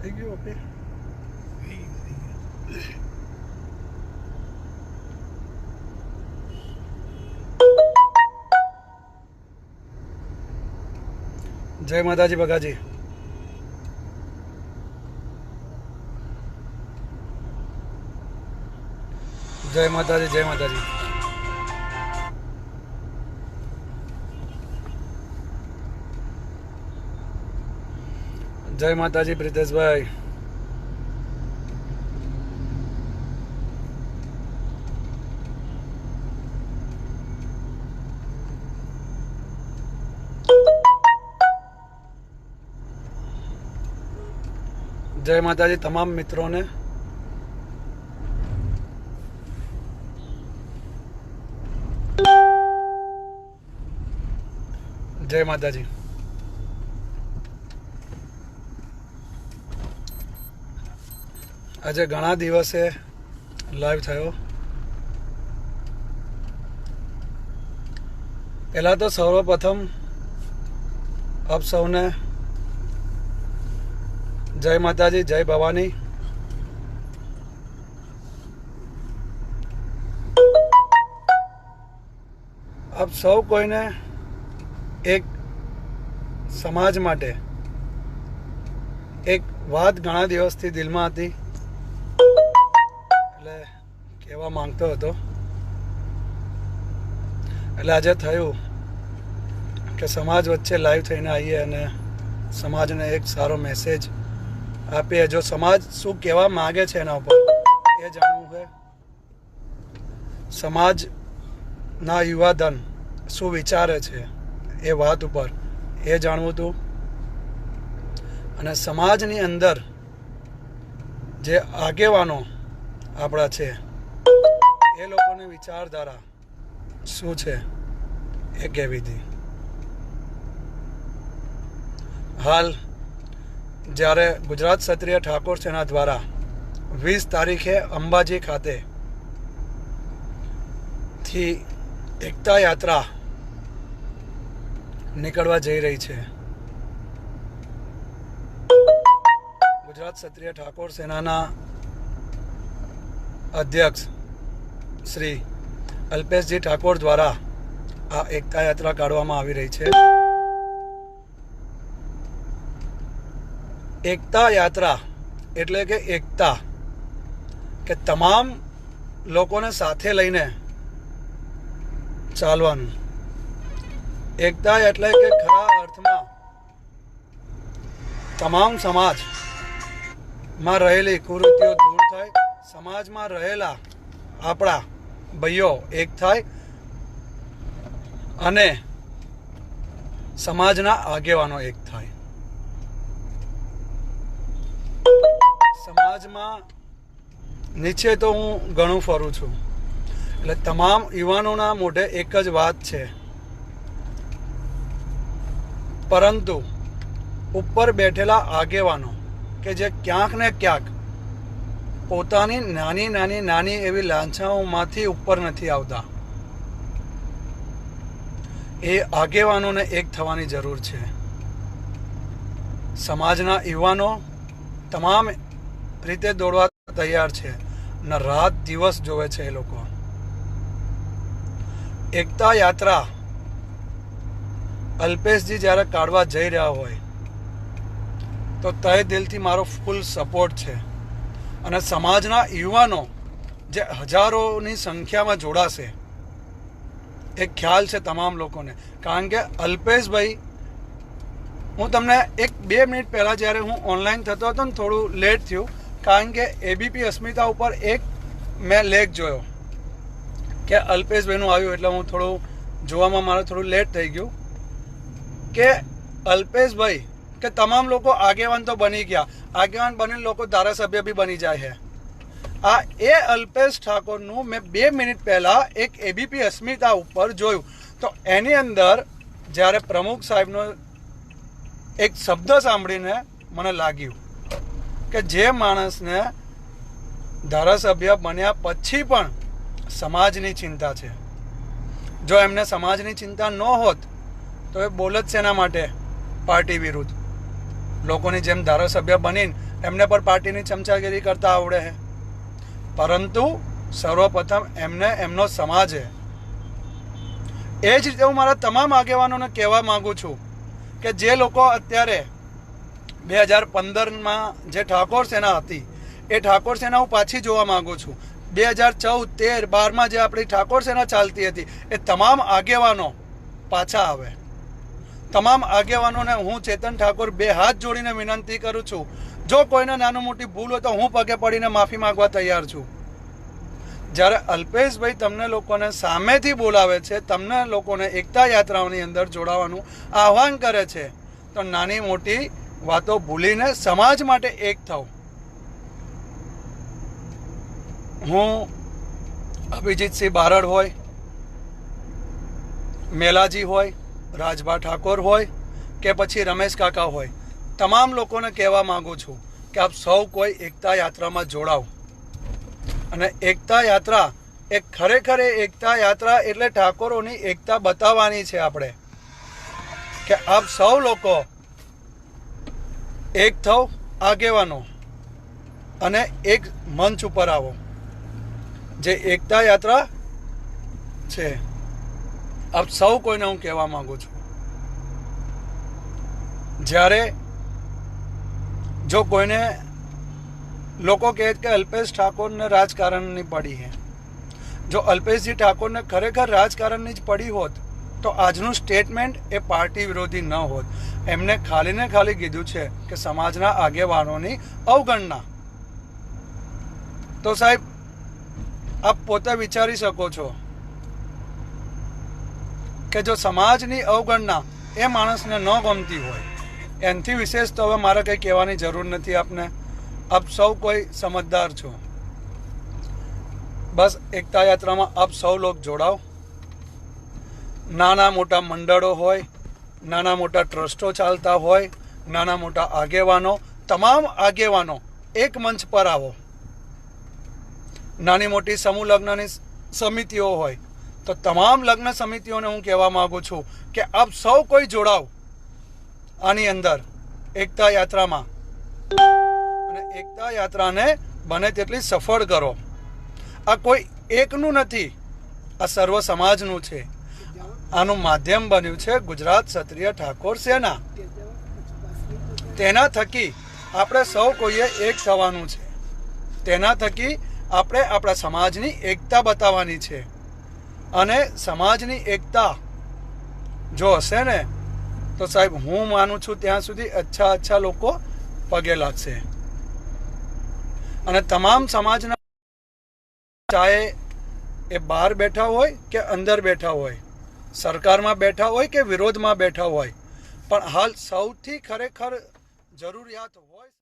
થઈ ગયું ઓકે જય માતાજી બગાજી જય માતાજી જય માતાજી જય માતાજી પ્રિતેશભાઈ જય માતાજી તમામ મિત્રોને જય માતાજી આજે ઘણા દિવસે લાઈવ થયો. પહેલા તો સર્વપ્રથમ આપ સૌને જય માતાજી, જય ભવાની. આપ સૌ કોઈને એક સમાજ માટે એક વાત ઘણા દિવસથી દિલમાં હતી. કહેવા માંગતો હતો. એટલે આજે થયું કે સમાજ વચ્ચે લાઈવ થઈને આવીએ અને સમાજને એક સારો મેસેજ આપીએ. જો સમાજ શું કહેવા માગે છે એના ઉપર એ જાણવું છે. સમાજના યુવાધન શું વિચારે છે એ વાત ઉપર એ જાણવું હતું. અને સમાજની અંદર જે આગેવાનો આપણા છે એ લોકોની વિચારધારા શું છે? એ કહેવી હતી. હાલ, જ્યારે ગુજરાત ક્ષત્રિય ઠાકોર સેના દ્વારા વીસ તારીખે અંબાજી ખાતે થી એકતા યાત્રા નીકળવા જઈ રહી છે. ગુજરાત ક્ષત્રિય ઠાકોર સેનાના અધ્યક્ષ શ્રી અલ્પેશજી ઠાકોર દ્વારા આ એકતા યાત્રા કાઢવામાં આવી રહી છે. એકતા યાત્રા એટલે કે એકતા કે તમામ લોકોને સાથે લઈને ચાલવાનું. એકતા એટલે કે ખરા અર્થમાં તમામ સમાજમાં રહેલી કુરીતિઓ દૂર થાય, સમાજમાં રહેલા આપણા ભાઈઓ એક થાય અને સમાજના આગેવાનો એક થાય. સમાજમાં નીચે તો હું ઘણું ફરું છું. એટલે તમામ યુવાનોના મોઢે એક જ વાત છે. પરંતુ ઉપર બેઠેલા આગેવાનો કે જે ક્યાંક ને ક્યાંક પોતાની નાની નાની નાની એવી લાંછાઓમાંથી ઉપર નથી આવતા. એ આગેવાનોને એક થવાની જરૂર છે. સમાજના યુવાનો તમામ રીતે દોડવા તૈયાર છે ને રાત દિવસ જોવે છે એ લોકો. એકતા યાત્રા અલ્પેશજી જ્યારે કાઢવા જઈ રહ્યા હોય, તો તય દિલથી મારો ફૂલ સપોર્ટ છે. અને સમાજના યુવાનો જે હજારોની સંખ્યામાં જોડાશે, એ ખ્યાલ છે તમામ લોકોને. કારણ કે અલ્પેશભાઈ, હું તમને એક બે મિનિટ પહેલાં જ્યારે હું ઓનલાઈન થતો હતો ને થોડું લેટ થયું, કારણ કે એબીપી અસ્મિતા ઉપર એક મેં લેખ જોયો કે અલ્પેશભાઈનું આવ્યું એટલે હું થોડું જોવામાં મારે થોડું લેટ થઈ ગયું કે અલ્પેશભાઈ કે તમામ લોકો આગેવાન તો બની ગયા. આગેવાન બનીને લોકો ધારાસભ્ય બી બની જાય છે આ એ અલ્પેશ ઠાકોરનું મેં બે મિનિટ પહેલાં એક એબીપી અસ્મિતા ઉપર જોયું. તો એની અંદર જ્યારે પ્રમુખ સાહેબનો એક શબ્દ સાંભળીને મને લાગ્યું કે જે માણસને ધારાસભ્ય બન્યા પછી પણ સમાજની ચિંતા છે. જો એમને સમાજની ચિંતા ન હોત તો એ બોલત શેના માટે? પાર્ટી વિરુદ્ધ. લોકોની જેમ ધારાસભ્ય બનીને એમને પણ પાર્ટીની ચમચાગીરી કરતા આવડે છે. પરંતુ સર્વપ્રથમ એમને એમનો સમાજ છે. એ જ રીતે હું મારા તમામ આગેવાનોને કહેવા માગું છું કે જે લોકો અત્યારે બે હજાર પંદરમાં જે ઠાકોર સેના હતી, એ ઠાકોર સેના હું પાછી જોવા માગું છું. બે હજાર ચૌદ તેર બારમાં જે આપણી ઠાકોર સેના ચાલતી હતી, એ તમામ આગેવાનો પાછા આવે. તમામ આગેવાનોને હું ચેતન ઠાકોર બે હાથ જોડીને વિનંતી કરું છું. જો કોઈને નાનું મોટી ભૂલ હોય તો હું પગે પડીને માફી માંગવા તૈયાર છું. જ્યારે અલ્પેશભાઈ તમને લોકોને સામેથી બોલાવે છે, તમને લોકોને એકતા યાત્રાઓની અંદર જોડાવાનું આહવાન કરે છે, તો નાની મોટી વાતો ભૂલીને સમાજ માટે એક થાવ. હું અભિજીતસિંહ બારડ હોય, મેલાજી હોય રાજભા ઠાકોર હોય કે પછી રમેશ કાકા હોય, તમામ લોકોને કહેવા માગું છું કે આપ સૌ કોઈ એકતા યાત્રામાં જોડાઓ. અને એકતા યાત્રા એ ખરેખર એકતા યાત્રા એટલે ઠાકોરોની એકતા બતાવવાની છે આપણે. કે આપ સૌ લોકો એક થવ, આગેવાનો અને એક મંચ ઉપર આવો. જે એકતા યાત્રા છે. આપ સૌ કોઈને હું કહેવા માંગુ છું, જ્યારે જો કોઈને લોકો કહે કે અલ્પેશ ઠાકોરને રાજકારણની પડી છે, જો અલ્પેશજી ઠાકોરને ખરેખર રાજકારણની જ પડી હોત, તો આજનું સ્ટેટમેન્ટ એ પાર્ટી વિરોધી ન હોત. એમને ખાલી ને ખાલી કીધું છે કે સમાજના આગેવાનોની અવગણના. તો સાહેબ, આપ પોતે વિચારી શકો છો કે જો સમાજની અવગણના એ માણસને ન ગમતી હોય, એનાથી વિશેષ તો હવે મારે કંઈ કહેવાની જરૂર નથી આપને. આપ સૌ કોઈ સમજદાર છો. બસ એકતા યાત્રામાં આપ સૌ લોક જોડાઓ નાના મોટા મંડળો હોય, નાના મોટા ટ્રસ્ટો ચાલતા હોય, નાના મોટા આગેવાનો, તમામ આગેવાનો એક મંચ પર આવો. નાની મોટી સમૂહ લગ્નની સમિતિઓ હોય તો તમામ લગ્ન સમિતિઓને હું કહેવા માંગુ છું કે આપ સૌ કોઈ જોડાવ આની અંદર એકતા યાત્રામાં. અને એકતા યાત્રાને બને તેટલી સફળ કરો. આ કોઈ એકનું નથી, આ સર્વ સમાજનું છે. આનું માધ્યમ બન્યું છે ગુજરાત ક્ષત્રિય ઠાકોર સેના. તેના થકી આપણે સૌ કોઈએ એક થવાનું છે. તેના થકી આપણે આપણા સમાજની એકતા બતાવવાની છે. અને સમાજની એકતા જો હશે ને, તો સાહેબ હું માનું છું ત્યાં સુધી અચ્છા અચ્છા લોકો પગે લાગશે અને તમામ સમાજના ચાહે એ બહાર બેઠા હોય કે અંદર બેઠા હોય, સરકારમાં બેઠા હોય કે વિરોધમાં બેઠા હોય, પણ હાલ સૌથી ખરેખર જરૂરિયાત હોય